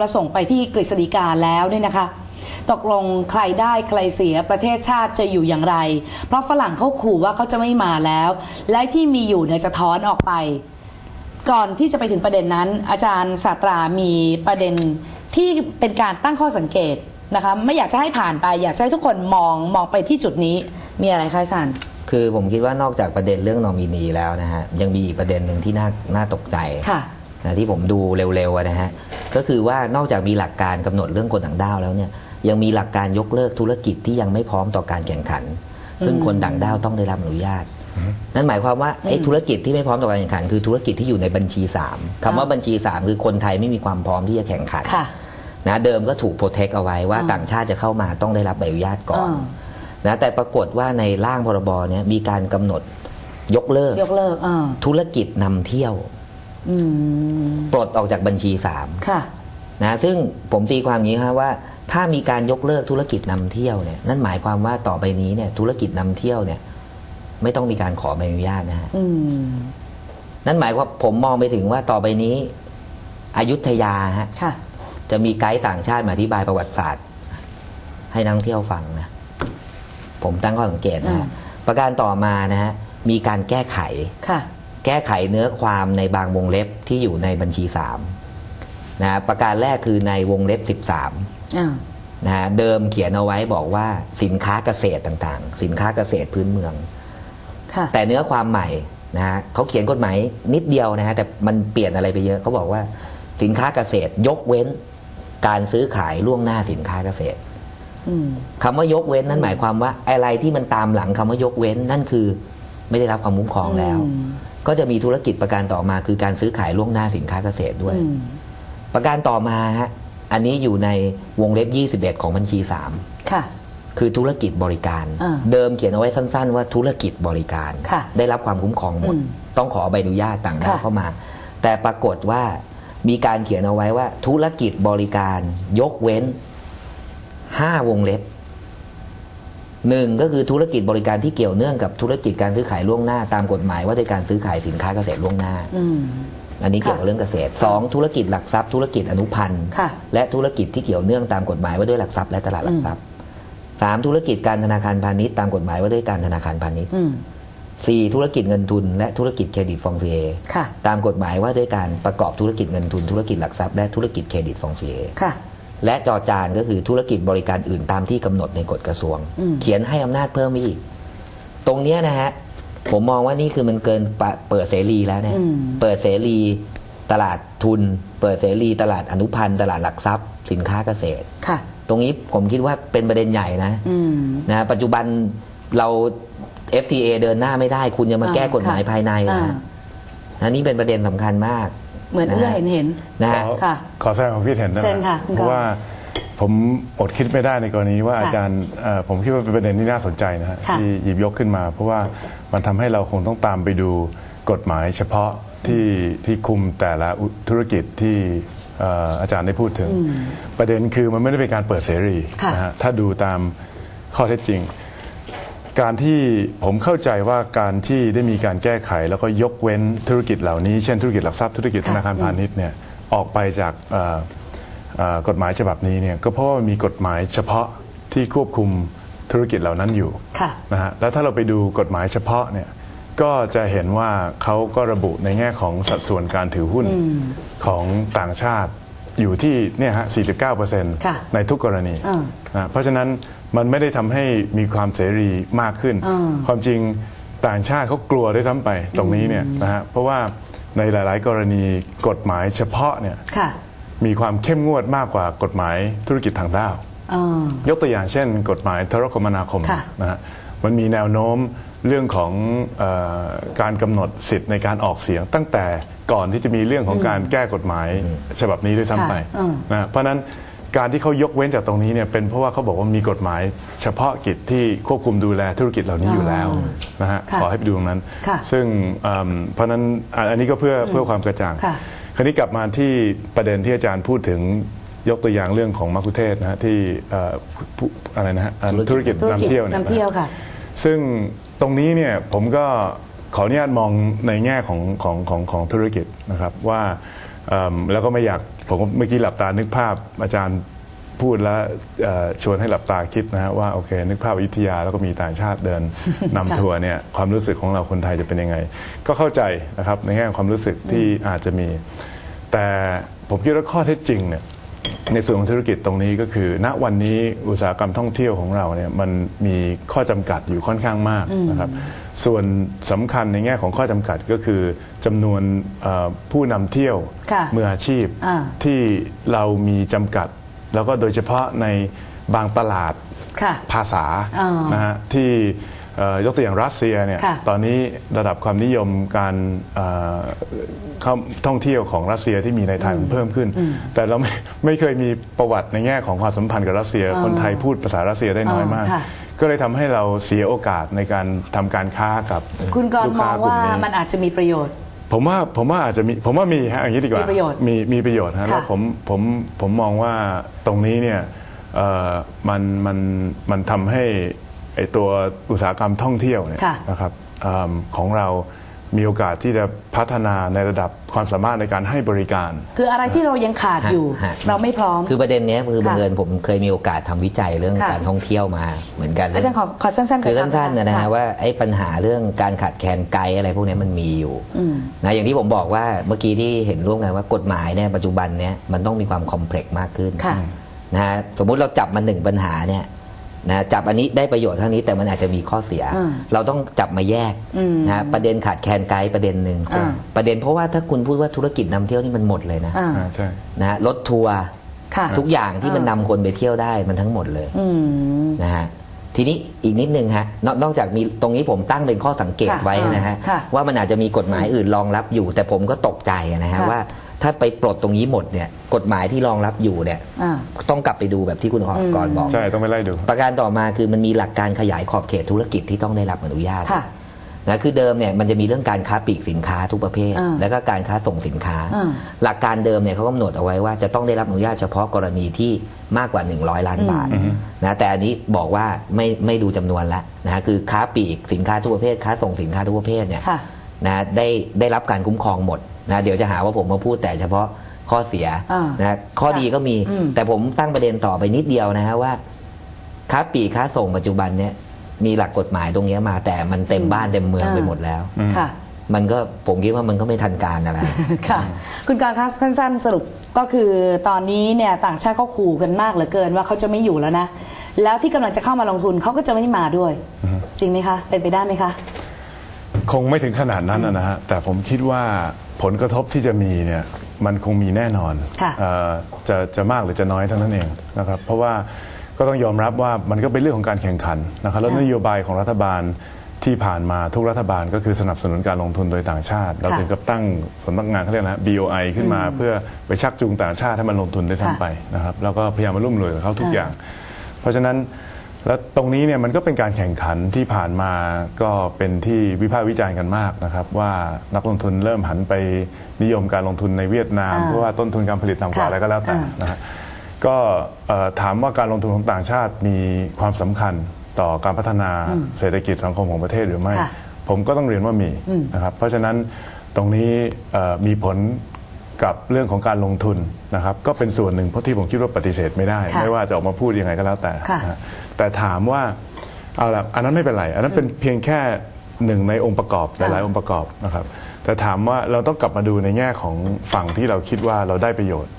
ประส่งไปที่กฤษฎีกาแล้วเนี่ยนะคะ ตกลงใครได้ใครเสียประเทศชาติจะอยู่อย่างไร เพราะฝรั่งเขาขู่ว่าเขาจะไม่มาแล้ว และที่มีอยู่เนี่ยจะถอนออกไป ก่อนที่จะไปถึงประเด็นนั้น อาจารย์ศาสตรามีประเด็นที่เป็นการตั้งข้อสังเกตนะคะไม่อยากจะให้ผ่านไป อยากจะให้ทุกคนมองมองไปที่จุดนี้มีอะไรคะอาจารย์คือผมคิดว่านอกจากประเด็นเรื่องนอมินีแล้วนะฮะยังมีอีกประเด็นหนึ่งที่น่าน่าตกใจค่ะนะที่ผมดูเร็วๆอะนะฮะ ก็คือว่านอกจากมีหลักการกำหนดเรื่องคนต่างด้าวแล้วเนี่ยยังมีหลักการยกเลิกธุรกิจที่ยังไม่พร้อมต่อการแข่งขัน ซึ่งคนต่างด้าวต้องได้รับอนุญาต นั่นหมายความว่าไอ้ธุรกิจที่ไม่พร้อมต่อการแข่งขัน คือธุรกิจที่อยู่ในบัญชี 3คำว่าบัญชี 3 คือคนไทยไม่มีความพร้อมที่จะแข่งขันค่ะนะเดิมก็ถูกโปรเทคเอาไว้ว่าอ่าต่างชาติจะเข้ามาต้องได้รับใบอนุญาตก่อนอ่านะแต่ปรากฏว่าในร่างพรบเนี่ยมีการกำหนดยกเลิกยกเลิกอ่าธุรกิจนำเที่ยว อืมปลดออกจากบัญชีค่ะ3นะซึ่งผมตีความอย่างนี้ครับว่า ถ้ามีการยกเลิกธุรกิจนำเที่ยวเนี่ยนั่นหมายความว่าต่อไปนี้เนี่ยธุรกิจนำเที่ยวเนี่ย ไม่ต้องมีการขอใบอนุญาตนะฮะ อืม นั่นหมายว่าผมมองไปถึงว่าต่อไปนี้ อยุธยาฮะ ค่ะ จะมีไกด์ต่างชาติมาอธิบายประวัติศาสตร์ ให้นักท่องเที่ยวฟังนะ ผมตั้งข้อสังเกตนะอืฮะมประการต่อมานะฮะมีการแก้ไข ค่ะ แก้ไขเนื้อความในบางวงเล็บที่อยู่ในบัญชีสามนะฮะประการแรกคือในวงเล็บ 13อ่านะฮะเดิมเขียนเอาไว้บอกว่าสินค้าเกษตรต่างๆ สินค้าเกษตรพื้นเมืองค่ะแต่เนื้อความใหม่นะฮะเขาเขียนกฎหมายนิดเดียวนะฮะแต่มันเปลี่ยนอะไรไปเยอะเขาบอกว่า สินค้าเกษตรยกเว้น การซื้อขายล่วงหน้าสินค้าเกษตรอืมคำว่ายกเว้นนั่นหมายความว่า อะไรที่มันตามหลังคำว่ายกเว้นนั่นคือ ไม่ได้รับความคุ้มครองแล้วอืม ก็จะมีธุรกิจประการต่อมาคือการซื้อขายล่วงหน้าสินค้าเกษตรด้วยอืมประการต่อมาฮะอันนี้อยู่ในวงเล็บ 21 ของบัญชี3ค่ะคือธุรกิจบริการอ่าเดิมเขียนเอาไว้สั้น ๆ ว่าธุรกิจบริการค่ะได้รับความคุ้มครองหมดอืมต้องขอใบอนุญาตต่างด้าวค่ะเข้ามา แต่ปรากฏว่ามีการเขียนเอาไว้ว่า ธุรกิจบริการ ยกเว้นห้าวงเล็บ หนึ่งก็คือธุรกิจบริการที่เกี่ยวเนื่องกับธุรกิจการซื้อขายล่วงหน้า ตามกฎหมายว่าด้วยการซื้อขายสินค้าเกษตรล่วงหน้าอืมอันนี้เกี่ยวกับเรื่องเกษตรสองธุรกิจหลักทรัพย์ ธุรกิจอนุพันธ์ค่ะและธุรกิจที่เกี่ยวเนื่องตามกฎหมายว่าด้วยหลักทรัพย์และตลาดหลักทรัพย์สามธุรกิจการธนาคารพาณิชย์ตามกฎหมายว่าด้วยการธนาคารพาณิชย์อืมสี่ธุรกิจเงินทุน และธุรกิจเครดิตฟองเซียค่ะตามกฎหมายว่าด้วยการประกอบธุรกิจเงินทุน ธุรกิจหลักทรัพย์และธุรกิจเครดิตฟองเซียค่ะ และจอจานก็คือธุรกิจบริการอื่นตามที่กำหนดในกฎกระทรวงอืมเขียนให้อำนาจเพิ่มไปอีก ตรงเนี้ยนะฮะผมมองว่านี่คือมันเกินปะเปิดเสรีแล้วเนี่ยอืมเปิดเสรีตลาดทุน เปิดเสรีตลาดอนุพันธ์ตลาดหลักทรัพย์ สินค้าเกษตรค่ะ ตรงนี้ผมคิดว่าเป็นประเด็นใหญ่นะอืมนะฮะปัจจุบันเรา FTA เดินหน้าไม่ได้ คุณจะมาอ่าแก้กฎหมายค่ะภายในนะอ่าฮะอันนี้เป็นประเด็นสำคัญมาก เหมือนเอื้อเห็นเห็น นะฮะ ขอค่ะขอแสดงความคิดเห็นได้ไหเชิมญค่ะคุณกรณ์เพราะว่าผมอดคิดไม่ได้ในกรณีว่าค่ะอาจารย์เอ่อผมคิดว่าเป็นประเด็นที่น่าสนใจนะฮะค่ะที่หยิบยกขึ้นมา เพราะว่ามันทำให้เราคงต้องตามไปดูกฎหมายเฉพาะที่ที่คุมแต่ละอุธุรกิจที่เอ่ออาจารย์ได้พูดถึง ประเด็นคือมันไม่ได้เป็นการเปิดเสรีค่ะ นะฮะถ้าดูตามข้อเท็จจริง การที่ผมเข้าใจว่าการที่ได้มีการแก้ไข แล้วก็ยกเว้นธุรกิจเหล่านี้ เช่นธุรกิจหลักทรัพย์ธุรกิจธนาคารพาณิชย์เนี่ยออกไปจากเอ่อเอ่อกฎหมายฉบับนี้เนี่ยก็เพราะว่ามีกฎหมายเฉพาะที่ควบคุมธุรกิจเหล่านั้นอยู่ค่ะนะฮะแล้วถ้าเราไปดูกฎหมายเฉพาะเนี่ยก็จะเห็นว่าเขาก็ระบุในแง่ของสัดส่วนการถือหุ้นของต่างชาติอยู่ที่เนี่ยฮะ49%ค่ะในทุกกรณีอ่านะเพราะฉะนั้น มันไม่ได้ทำให้มีความเสรีมากขึ้น อ่า ความจริงต่างชาติเขากลัวด้วยซ้ำไปตรงนี้เนี่ยนะฮะเพราะว่าในหลาย ๆ กรณีกฎหมายเฉพาะเนี่ยค่ะมีความเข้มงวดมากกว่ากฎหมายธุรกิจทางด้าวอ่ายกตัวอย่างเช่น กฎหมายโทรคมนาคมค่ะนะฮะมันมีแนวโน้มเรื่องของเออการกำหนดสิทธิ์ในการออกเสียง ตั้งแต่ก่อนที่จะมีเรื่องของการแก้กฎหมายฉบับนี้ด้วยซ้ำไปค่ะอืม นะเพราะฉะนั้น การที่เขายกเว้นจากตรงนี้เนี่ยเป็นเพราะว่าเขาบอกว่ามีกฎหมาย เฉพาะกิจที่ควบคุมดูแลธุรกิจเหล่านี้อยู่แล้วนะฮะค่ะขอให้ไปดูตรงนั้นค่ะซึ่งเอิ่มเพราะฉะนั้นอันอันนี้ก็เพื่อเพื่อความกระจ่างค่ะคราวนี้กลับมาที่ประเด็นที่อาจารย์พูดถึงยกตัวอย่างเรื่องของมัคคุเทศก์นะฮะที่เอ่อผู้อะไรนะฮะอ่าธุธุรรกิกิจจนำเที่ยวเนี่ยนำเที่ยวค่ะซึ่งตรงนี้เนี่ยผมก็ขออนุญาตมองในแง่ของของของของธุรกิจนะครับว่าเอิ่มแล้วก็ไม่อยาก ผผมก็เมื่อกี้หลับตานึกภาพอาจารย์พูดแล้วเอ่อชวนให้หลับตาคิดนะฮะว่าโอเค นึกภาพอยุธยาแล้วก็มีต่างชาติเดินนำทัวร์เนี่ยความรู้สึกของเราคนไทยจะเป็นยังไง ก็เข้าใจนะครับในแง่ของความรู้สึกที่อาจจะมี แต่ผมคิดว่าข้อเท็จจริงเนี่ย ในส่วนของธุรกิจตรงนี้ก็คือ ณวันนี้อุตสาหกรรมท่องเที่ยวของเราเนี่ยมันมีข้อจำกัดอยู่ค่อนข้างมากนะครับส่วนสำคัญในแง่ของข้อจำกัดก็คือจำนวนเอ่อผู้นำเที่ยวค่ะมืออาชีพอ่าที่เรามีจำกัด แล้วก็โดยเฉพาะในบางตลาดค่ะภาษาอ่านนะฮะที่เอ่อ ยกตัวอย่างรัสเซียเนี่ยค่ะตอนนี้ระดับความนิยมการเอ่อเข้าท่องเที่ยวของรัสเซียที่มีในไทยมันเพิ่มขึ้น แต่เราไม่ไม่เคยมีประวัติในแง่ของความสัมพันธ์กับรัสเซีย คนไทยพูดภาษารัสเซียได้น้อยมากค่ะก็เลยทำให้เราเสียโอกาสในการทำการค้ากับคุณกรลูณ์กมค้าองกลุ่ว่ามนี้มันอาจจะมีประโยชน์ผมว่าผมว่าอาจจะมีผมว่ามีฮะอย่างนี้ดีกว่า มีประโยชน์มีมีประโยชน์ฮะค่ะแล้วผมผมผมมองว่าตรงนี้เนี่ยเอ่อมันมันมันทำให้ ไอตัวอุตสาหกรรมท่องเที่ยวเนี่ยค่ะ นะครับเอิ่มของเรามีโอกาสที่จะพัฒนาในระดับความสามารถในการให้บริการ คืออะไรที่เรายังขาดอยู่ฮะเราไม่พร้อม คือประเด็นเนี้ยคือค่ะบังเอิญผมเคยมีโอกาสทำวิจัยเรื่องค่ะ การท่องเที่ยวมาเหมือนกันอาจารย์ขอขอสั้นๆคือกับสั้นๆนะนะค่ฮะว่าไอ้ปัญหาเรื่องการขาดแคลนไกด์อะไรพวกเนี้ยมันมีอยู่นะอย่างที่ผมบอกว่าเมื่อกี้ที่เห็นร่วมกันว่ากฎหมายเนี่ยปัจจุบันเนี้ยมันต้องมีความคอมเพล็กซ์มากขึ้นค่ะนะฮะสมมุติเราจับมาหนึ่งปัญหาเนี่ย นะจับอันนี้ได้ประโยชน์เท่านี้แต่มันอาจจะมีข้อเสียอืมเราต้องจับมาแยกนะฮะประเด็นขาดแคลนไกด์ประเด็นหนึ่งอ่าประเด็นเพราะว่าถ้าคุณพูดว่าธุรกิจนำเที่ยวนี่มันหมดเลยนะอ่าอ่าใช่นะฮะรถทัวร์ค่ะทุกอย่างที่มันนำคนไปเที่ยวได้มันทั้งหมดเลยอืมนะฮะทีนี้อีกนิดนึงฮะนอกนอกจากมีตรงนี้ผมตั้งเป็นข้อสังเกตค่ะไว้นะฮะค่ะว่ามันอาจจะมีกฎหมายอื่นรองรับอยู่ แต่ผมก็ตกใจนะฮะค่ะว่า ถ้าไปปลดตรงนี้หมดเนี่ยกฎหมายที่รองรับอยู่เนี่ยอ่า ต้องกลับไปดูแบบที่คุณก่อนบอก ใช่ ต้องไปไล่ดู ประการต่อมาคือมันมีหลักการขยายขอบเขตธุรกิจที่ต้องได้รับอนุญาตค่ะนะคือเดิมเนี่ยมันจะมีเรื่องการค้าปลีกสินค้าทุกประเภท อ่าแล้วก็การค้าส่งสินค้า อ่าหลักการเดิมเนี่ยเขากำหนดเอาไว้ว่าจะต้องได้รับอนุญาตเฉพาะกรณีที่มากกว่า 100 ล้านบาทนะแต่อันนี้บอกว่าไม่ไม่ดูจำนวนละนะคือค้าปลีกสินค้าทุกประเภท ค้าส่งสินค้าทุกประเภทเนี่ยค่ะ นะได้ได้รับการคุ้มครองหมด นะเดี๋ยวจะหาว่าผมมาพูดแต่เฉพาะข้อเสียอ่านะข้อดีก็มีอืมแต่ผมตั้งประเด็นต่อไปนิดเดียวนะฮะว่าค้าปลีกค้าส่งปัจจุบันเนี่ยมีหลักกฎหมายตรงเนี้ยมา แต่มันเต็มบ้านเต็มเมืองอ่าไปหมดแล้วค่ะมันก็ผมคิดว่ามันก็ไม่ทันการอะไรค่ะ คุณการคะสั้นๆสรุปก็คือตอนนี้เนี่ยต่างชาติเขาขู่กันมากเหลือเกินว่าเขาจะไม่อยู่แล้วนะ แล้วที่กำลังจะเข้ามาลงทุนเขาก็จะไม่มาด้วยจริงไหมคะ เป็นไปได้ไหมคะ คงไม่ถึงขนาดนั้นนะนะฮะแต่ผมคิดว่า ผลกระทบที่จะมีเนี่ยมันคงมีแน่นอนค่ะเอ่อจะจะมากหรือจะน้อยเท่านั้นเองนะครับเพราะว่าก็ต้องยอมรับว่ามันก็เป็นเรื่องของการแข่งขันนะครับแล้วค่ะนโยบายของรัฐบาลที่ผ่านมาทุกรัฐบาลก็คือสนับสนุนการลงทุนโดยต่างชาติ เราค่ะถึงกับตั้งสำนักงานเขาเรียกนะ BOI ขึ้นมาเพื่อไปชักจูงต่างชาติให้มันลงทุนได้ค่ะทั้งไปนะครับแล้วก็พยายามมาร่วมมือกับเขาทุกค่ะอย่าง เพราะฉะนั้น แล้วตรงนี้เนี่ยมันก็เป็นการแข่งขันที่ผ่านมาก็เป็นที่วิพากษ์วิจารณ์กันมากนะครับ ว่านักลงทุนเริ่มหันไปนิยมการลงทุนในเวียดนามอ่าเพราะว่าต้นทุนการผลิตต่ำกว่าค่ะอะไรก็แล้วแต่อ่านนะฮะก็เอ่อถามว่าการลงทุนของต่างชาติมีความสำคัญต่อการพัฒนาเศรษฐกิจสังคมของประเทศหรือไม่ค่ะผมก็ต้องเรียนว่ามีนะครับเพราะฉะนั้นตรงนี้เอ่อมีผล กับเรื่องของการลงทุนนะครับ ก็เป็นส่วนหนึ่งเพราะที่ผมคิดว่าปฏิเสธไม่ได้ ค่ะไม่ว่าจะออกมาพูดยังไงก็แล้วแต่ค่ะนะฮะแต่ถามว่าเอาละอันนั้นไม่เป็นไร อันนั้นเป็นเพียงแค่หนึ่งในองค์ประกอบหลายๆองค์ประกอบนะครับ แต่ถามว่าเราต้องกลับมาดูในแง่ของฝั่งที่เราคิดว่าเราได้ประโยชน์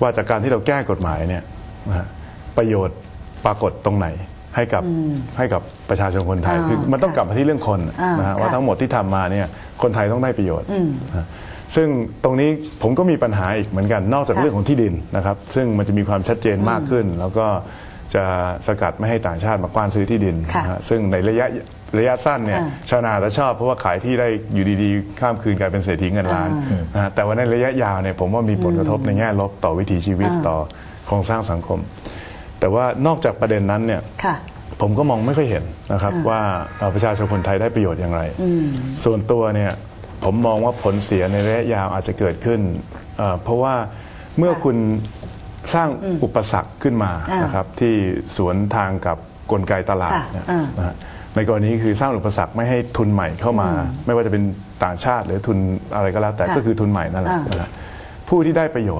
ว่าจากการที่เราแก้กฎหมายเนี่ยนะฮะประโยชน์ปรากฏตรงไหนให้กับให้กับประชาชนคนไทย อ่าคือมันต้องกลับมาที่เรื่องคนอ่านนะฮะว่าค่ะ ทั้งหมดที่ทำมาเนี่ยคนไทยต้องได้ประโยชน์นะฮะ ซึ่งตรงนี้ผมก็มีปัญหาอีกเหมือนกันนอกจากค่ะเรื่องของที่ดินนะครับ ซึ่งมันจะมีความชัดเจนมากขึ้น แล้วก็จะสกัดไม่ให้ต่างชาติมากว้านซื้อที่ดินค่ะนะฮะซึ่งในระยะระยะสั้นเนี่ยอ่าชาวนาจะชอบเพราะว่าขายที่ได้อยู่ดีๆ ข้ามคืนกลายเป็นเศรษฐีเงินล้านนะฮะแต่ว่าในระยะยาวเนี่ยผมว่ามีผลกระทบในแง่ลบต่อวิถีชีวิตอ่าต่อโครงสร้างสังคม แต่ว่านอกจากประเด็นนั้นเนี่ยค่ะ ผมก็มองไม่ค่อยเห็นนะครับว่าเอ่อประชาชนคนไทยได้ประโยชน์อย่างไร ส่วนตัวเนี่ย ผมมองว่าผลเสียในระยะยาวอาจจะเกิดขึ้นเอ่อเพราะว่าเมื่อคุณสร้างอุปสรรคขึ้นมาอ่านนะครับที่สวนทางกับกลไกตลาดค่ะเนี่ยอ่านนะฮะในกรณีคือสร้างอุปสรรคไม่ให้ทุนใหม่เข้ามา ไม่ว่าจะเป็นต่างชาติหรือทุนอะไรก็แล้วแต่ค่ะก็คือทุนใหม่นั่นแหละอ่าน นะฮะผู้ที่ได้ประโย